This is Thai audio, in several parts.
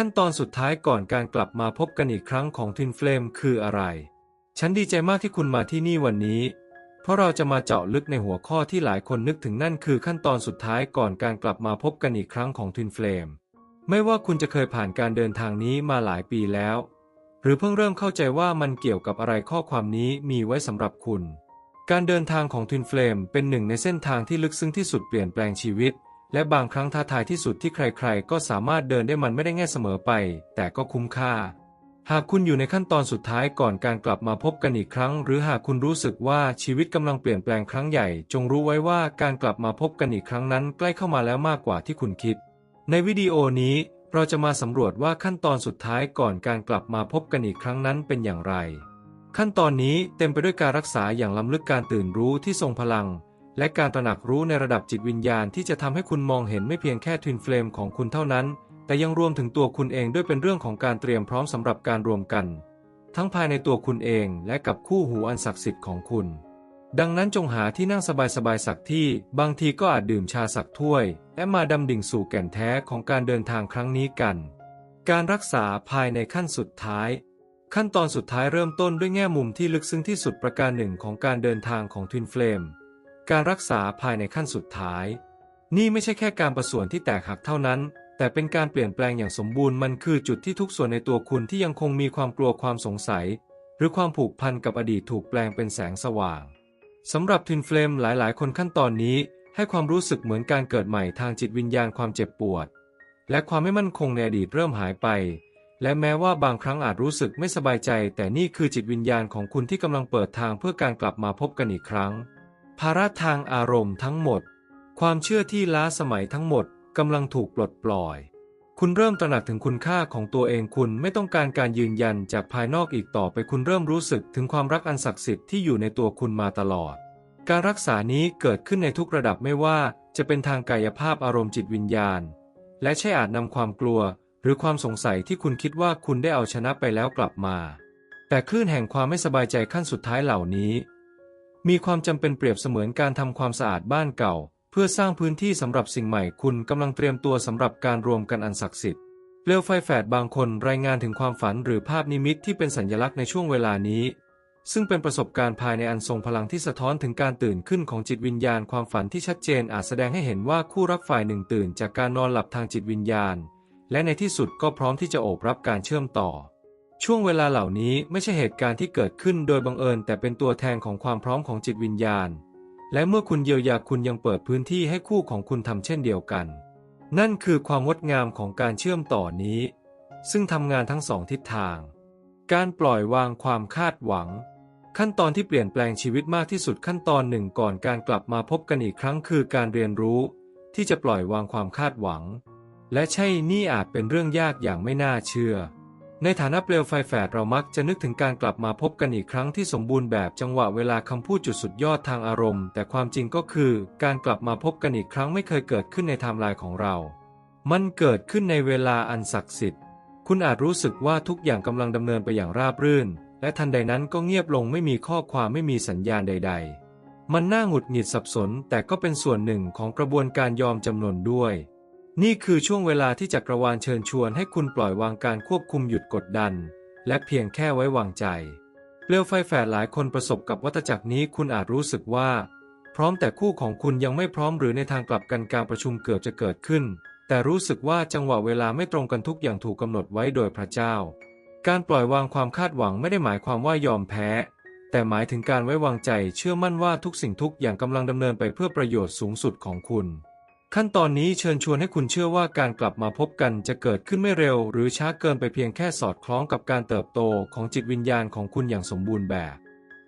ขั้นตอนสุดท้ายก่อนการกลับมาพบกันอีกครั้งของทินเฟลมคืออะไร ฉันดีใจมากที่คุณมาที่นี่วันนี้ เพราะเราจะมาเจาะลึกในหัวข้อที่หลายคนนึกถึงนั่นคือขั้นตอนสุดท้ายก่อนการกลับมาพบกันอีกครั้งของทินเฟลมไม่ว่าคุณจะเคยผ่านการเดินทางนี้มาหลายปีแล้ว หรือเพิ่งเริ่มเข้าใจว่ามันเกี่ยวกับอะไรข้อความนี้มีไว้สำหรับคุณ การเดินทางของทินเฟลมเป็นหนึ่งในเส้นทางที่ลึกซึ้งที่สุดเปลี่ยนแปลงชีวิต และบางครั้งท้าทายที่สุดที่ใครๆ ก็สามารถเดินได้มันไม่ได้แง่เสมอไป แต่ก็คุ้มค่า หากคุณอยู่ในขั้นตอนสุดท้ายก่อนการกลับมาพบกันอีกครั้ง หรือหากคุณรู้สึกว่าชีวิตกำลังเปลี่ยนแปลงครั้งใหญ่ จงรู้ไว้ว่าการกลับมาพบกันอีกครั้งนั้น ใกล้เข้ามาแล้วมากกว่าที่คุณคิด ในวิดีโอนี้ เราจะมาสำรวจว่าขั้นตอนสุดท้ายก่อนการกลับมาพบกันอีกครั้งนั้นเป็นอย่างไร ขั้นตอนนี้เต็มไปด้วยการรักษาอย่างล้ำลึกการตื่นรู้ที่ทรงพลัง และการตระหนักรู้ในระดับจิตวิญญาณที่จะทำให้คุณมองเห็นไม่เพียงแค่ทวินเฟลมของคุณเท่านั้น แต่ยังรวมถึงตัวคุณเองด้วยเป็นเรื่องของการเตรียมพร้อมสำหรับการรวมกัน ทั้งภายในตัวคุณเองและกับคู่หูอันศักดิ์สิทธิ์ของคุณ ดังนั้นจงหาที่นั่งสบายๆสักที่บางทีก็อาจดื่มชาสักถ้วย และมาดำดิ่งสู่แก่นแท้ของการเดินทางครั้งนี้กัน การรักษาภายในขั้นสุดท้ายขั้นตอนสุดท้ายเริ่มต้นด้วยแง่มุมที่ลึกซึ้งที่สุดประการหนึ่งของการเดินทางของทวินเฟลม การรักษาภายในขั้นสุดท้าย นี่ไม่ใช่แค่การประส่วนที่แตกหักเท่านั้น แต่เป็นการเปลี่ยนแปลงอย่างสมบูรณ์มันคือจุดที่ทุกส่วนในตัวคุณที่ยังคงมีความกลัวความสงสัย หรือความผูกพันกับอดีตถูกแปลงเป็นแสงสว่างสำหรับทินเฟลมหลายๆ คนขั้นตอนนี้ให้ความรู้สึกเหมือนการเกิดใหม่ทางจิตวิญญาณความเจ็บปวด และความไม่มั่นคงในอดีตเริ่มหายไป และแม้ว่าบางครั้งอาจรู้สึกไม่สบายใจ แต่นี่คือจิตวิญญาณของคุณที่กำลังเปิดทางเพื่อการกลับมาพบกันอีกครั้ง ภาระทางอารมณ์ทั้งหมด ความเชื่อที่ล้าสมัยทั้งหมดกำลังถูกปลดปล่อย คุณเริ่มตระหนักถึงคุณค่าของตัวเองคุณไม่ต้องการการยืนยันจากภายนอกอีกต่อไปคุณเริ่มรู้สึกถึงความรักอันศักดิ์สิทธิ์ที่อยู่ในตัวคุณมาตลอด การรักษานี้เกิดขึ้นในทุกระดับไม่ว่าจะเป็นทางกายภาพอารมณ์จิตวิญญาณ และใช่อาจนำความกลัว หรือความสงสัยที่คุณคิดว่าคุณได้เอาชนะไปแล้วกลับมา แต่คลื่นแห่งความไม่สบายใจขั้นสุดท้ายเหล่านี้ มีความจำเป็นเปรียบเสมือนการทำความสะอาดบ้านเก่า เพื่อสร้างพื้นที่สำหรับสิ่งใหม่คุณกำลังเตรียมตัวสำหรับการรวมกันอันศักดิ์สิทธิ์เปลวไฟแฝดบางคนรายงานถึงความฝันหรือภาพนิมิตที่เป็นสัญลักษณ์ในช่วงเวลานี้ ซึ่งเป็นประสบการณ์ภายในอันทรงพลังที่สะท้อนถึงการตื่นขึ้นของจิตวิญญาณความฝันที่ชัดเจนอาจแสดงให้เห็นว่าคู่รักฝ่ายหนึ่งตื่นจากการนอนหลับทางจิตวิญญาณ และในที่สุดก็พร้อมที่จะโอบรับการเชื่อมต่อ ช่วงเวลาเหล่านี้ไม่ใช่เหตุการณ์ที่เกิดขึ้นโดยบังเอิญ แต่เป็นตัวแทนของความพร้อมของจิตวิญญาณ และเมื่อคุณเยียวยาคุณยังเปิดพื้นที่ให้คู่ของคุณทำเช่นเดียวกัน นั่นคือความงดงามของการเชื่อมต่อนี้ ซึ่งทำงานทั้งสองทิศทาง การปล่อยวางความคาดหวัง ขั้นตอนที่เปลี่ยนแปลงชีวิตมากที่สุดขั้นตอนหนึ่งก่อนการกลับมาพบกันอีกครั้งคือการเรียนรู้ ที่จะปล่อยวางความคาดหวัง และใช่นี่อาจเป็นเรื่องยากอย่างไม่น่าเชื่อ ในฐานะเปลวไฟแฝดเรามักจะนึกถึงการกลับมาพบกันอีกครั้งที่สมบูรณ์แบบจังหวะเวลาคำพูดจุดสุดยอดทางอารมณ์ แต่ความจริงก็คือ การกลับมาพบกันอีกครั้งไม่เคยเกิดขึ้นในไทม์ไลน์ของเรา มันเกิดขึ้นในเวลาอันศักดิ์สิทธิ์ คุณอาจรู้สึกว่าทุกอย่างกำลังดำเนินไปอย่างราบรื่น และทันใดนั้นก็เงียบลงไม่มีข้อความไม่มีสัญญาณใด ๆ มันน่าหงุดหงิดสับสน แต่ก็เป็นส่วนหนึ่งของกระบวนการยอมจำนนด้วย นี่คือช่วงเวลาที่จักรวาลเชิญชวนให้คุณปล่อยวางการควบคุมหยุดกดดัน และเพียงแค่ไว้วางใจ เปลวไฟแฝดหลายคนประสบกับวัฏจักรนี้คุณอาจรู้สึกว่า พร้อมแต่คู่ของคุณยังไม่พร้อมหรือในทางกลับกันการประชุมเกือบจะเกิดขึ้น แต่รู้สึกว่าจังหวะเวลาไม่ตรงกันทุกอย่างถูกกำหนดไว้โดยพระเจ้า การปล่อยวางความคาดหวังไม่ได้หมายความว่ายอมแพ้ แต่หมายถึงการไว้วางใจเชื่อมั่นว่าทุกสิ่งทุกอย่างกำลังดำเนินไปเพื่อประโยชน์สูงสุดของคุณ ขั้นตอนนี้เชิญชวนให้คุณเชื่อว่าการกลับมาพบกันจะเกิดขึ้นไม่เร็ว หรือช้าเกินไปเพียงแค่สอดคล้องกับการเติบโตของจิตวิญญาณของคุณอย่างสมบูรณ์แบบ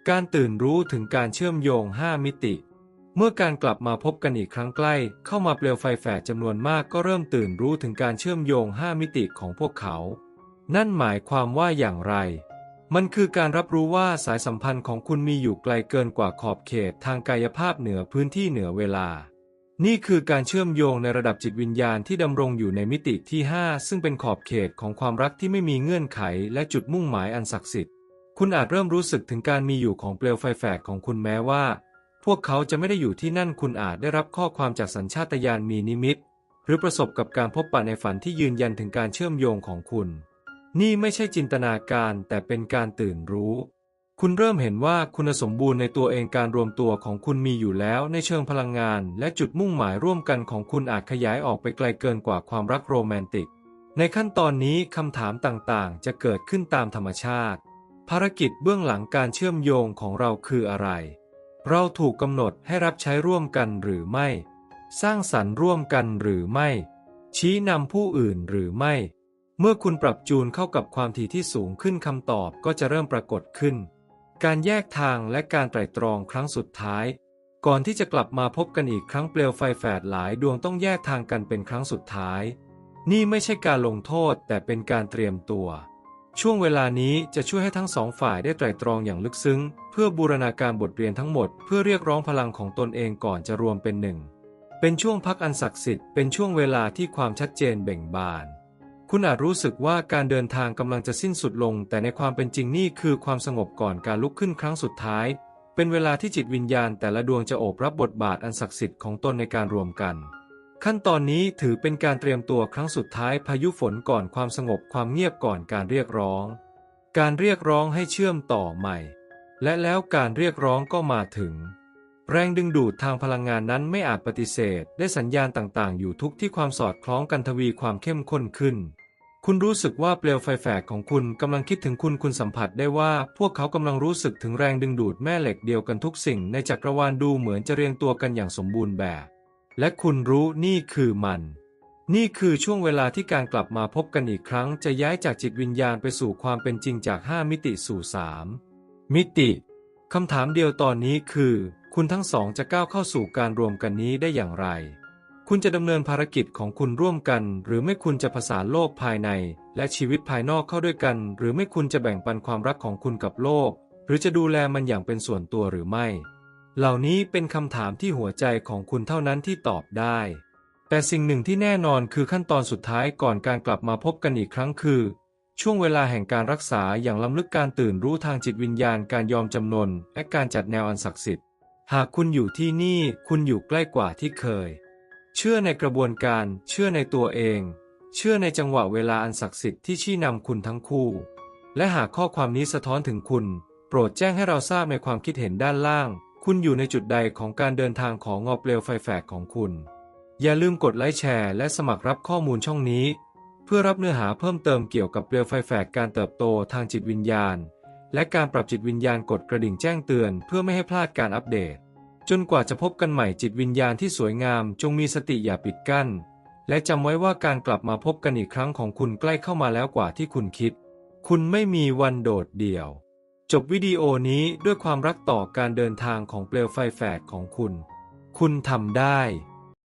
การตื่นรู้ถึงการเชื่อมโยง 5 มิติ เมื่อการกลับมาพบกันอีกครั้งใกล้ เข้ามาเปลวไฟแฝดจำนวนมากก็เริ่มตื่นรู้ถึงการเชื่อมโยง 5 มิติของพวกเขา นั่นหมายความว่าอย่างไร มันคือการรับรู้ว่าสายสัมพันธ์ของคุณมีอยู่ไกลเกินกว่าขอบเขตทางกายภาพเหนือพื้นที่เหนือเวลา นี่คือการเชื่อมโยงในระดับจิตวิญญาณที่ดำรงอยู่ในมิติที่ 5 ซึ่งเป็นขอบเขตของความรักที่ไม่มีเงื่อนไขและจุดมุ่งหมายอันศักดิ์สิทธิ์ คุณอาจเริ่มรู้สึกถึงการมีอยู่ของเปลวไฟแฝดของคุณแม้ว่า พวกเขาจะไม่ได้อยู่ที่นั่นคุณอาจได้รับข้อความจากสัญชาตญาณมีนิมิต หรือประสบกับการพบปะในฝันที่ยืนยันถึงการเชื่อมโยงของคุณ นี่ไม่ใช่จินตนาการแต่เป็นการตื่นรู้ คุณเริ่มเห็นว่าคุณสมบูรณ์ในตัวเองการรวมตัวของคุณมีอยู่แล้วในเชิงพลังงาน และจุดมุ่งหมายร่วมกันของคุณอาจขยายออกไปไกลเกินกว่าความรักโรแมนติก ในขั้นตอนนี้คำถามต่างๆ จะเกิดขึ้นตามธรรมชาติ ภารกิจเบื้องหลังการเชื่อมโยงของเราคืออะไร เราถูกกำหนดให้รับใช้ร่วมกันหรือไม่ สร้างสรรค์ร่วมกันหรือไม่ ชี้นำผู้อื่นหรือไม่ เมื่อคุณปรับจูนเข้ากับความถี่ที่สูงขึ้นคำตอบก็จะเริ่มปรากฏขึ้น การแยกทางและการไตร่ตรองครั้งสุดท้าย ก่อนที่จะกลับมาพบกันอีกครั้งเปลวไฟแฝดหลายดวงต้องแยกทางกันเป็นครั้งสุดท้าย นี่ไม่ใช่การลงโทษแต่เป็นการเตรียมตัว ช่วงเวลานี้จะช่วยให้ทั้งสองฝ่ายได้ไตร่ตรองอย่างลึกซึ้ง เพื่อบูรณาการบทเรียนทั้งหมดเพื่อเรียกร้องพลังของตนเองก่อนจะรวมเป็นหนึ่ง เป็นช่วงพักอันศักดิ์สิทธิ์เป็นช่วงเวลาที่ความชัดเจนเบ่งบาน คุณอาจรู้สึกว่าการเดินทางกำลังจะสิ้นสุดลง แต่ในความเป็นจริงนี่คือความสงบก่อนการลุกขึ้นครั้งสุดท้าย เป็นเวลาที่จิตวิญญาณแต่ละดวงจะโอบรับบทบาทอันศักดิ์สิทธิ์ของตนในการรวมกัน ขั้นตอนนี้ถือเป็นการเตรียมตัวครั้งสุดท้ายพายุฝนก่อนความสงบความเงียบก่อนการเรียกร้อง การเรียกร้องให้เชื่อมต่อใหม่ และแล้วการเรียกร้องก็มาถึง แรงดึงดูดทางพลังงานนั้นไม่อาจปฏิเสธ ได้สัญญาณต่างๆ อยู่ทุกที่ความสอดคล้องกันทวีความเข้มข้นขึ้น คุณรู้สึกว่าเปลวไฟแฝดของคุณกำลังคิดถึงคุณคุณสัมผัสได้ว่าพวกเขากำลังรู้สึกถึงแรงดึงดูดแม่เหล็กเดียวกันทุกสิ่งในจักรวาลดูเหมือนจะเรียงตัวกันอย่างสมบูรณ์แบบ และคุณรู้นี่คือมัน นี่คือช่วงเวลาที่การกลับมาพบกันอีกครั้ง จะย้ายจากจิตวิญญาณไปสู่ความเป็นจริงจาก 5 มิติสู่3มิติคำถามเดียวตอนนี้คือ คุณทั้งสองจะก้าวเข้าสู่การรวมกันนี้ได้อย่างไร คุณจะดำเนินภารกิจของคุณร่วมกัน หรือไม่คุณจะผสานโลกภายใน และชีวิตภายนอกเข้าด้วยกัน หรือไม่คุณจะแบ่งปันความรักของคุณกับโลก หรือจะดูแลมันอย่างเป็นส่วนตัวหรือไม่ เหล่านี้เป็นคำถามที่หัวใจของคุณเท่านั้นที่ตอบได้ แต่สิ่งหนึ่งที่แน่นอนคือขั้นตอนสุดท้ายก่อนการกลับมาพบกันอีกครั้งคือ ช่วงเวลาแห่งการรักษาอย่างล้ำลึกการตื่นรู้ทางจิตวิญญาณการยอมจำนน และการจัดแนวอันศักดิ์สิทธิ์ หากคุณอยู่ที่นี่ คุณอยู่ใกล้กว่าที่เคย เชื่อในกระบวนการ เชื่อในตัวเอง เชื่อในจังหวะเวลาอันศักดิ์สิทธิ์ที่ชี้นำคุณทั้งคู่ และหากข้อความนี้สะท้อนถึงคุณ โปรดแจ้งให้เราทราบในความคิดเห็นด้านล่าง คุณอยู่ในจุดใดของการเดินทางของงอเปลวไฟแฝดของคุณ อย่าลืมกดไลค์แชร์และสมัครรับข้อมูลช่องนี้ เพื่อรับเนื้อหาเพิ่มเติมเกี่ยวกับเปลวไฟแฝดการเติบโตทางจิตวิญญาณ และการปรับจิตวิญญาณกดกระดิ่งแจ้งเตือน เพื่อไม่ให้พลาดการอัปเดต จนกว่าจะพบกันใหม่จิตวิญญาณที่สวยงามจงมีสติอย่าปิดกั้น และจำไว้ว่าการกลับมาพบกันอีกครั้งของคุณใกล้เข้ามาแล้วกว่าที่คุณคิด คุณไม่มีวันโดดเดี่ยว จบวิดีโอนี้ด้วยความรักต่อการเดินทางของเปลวไฟแฝดของคุณ คุณทำได้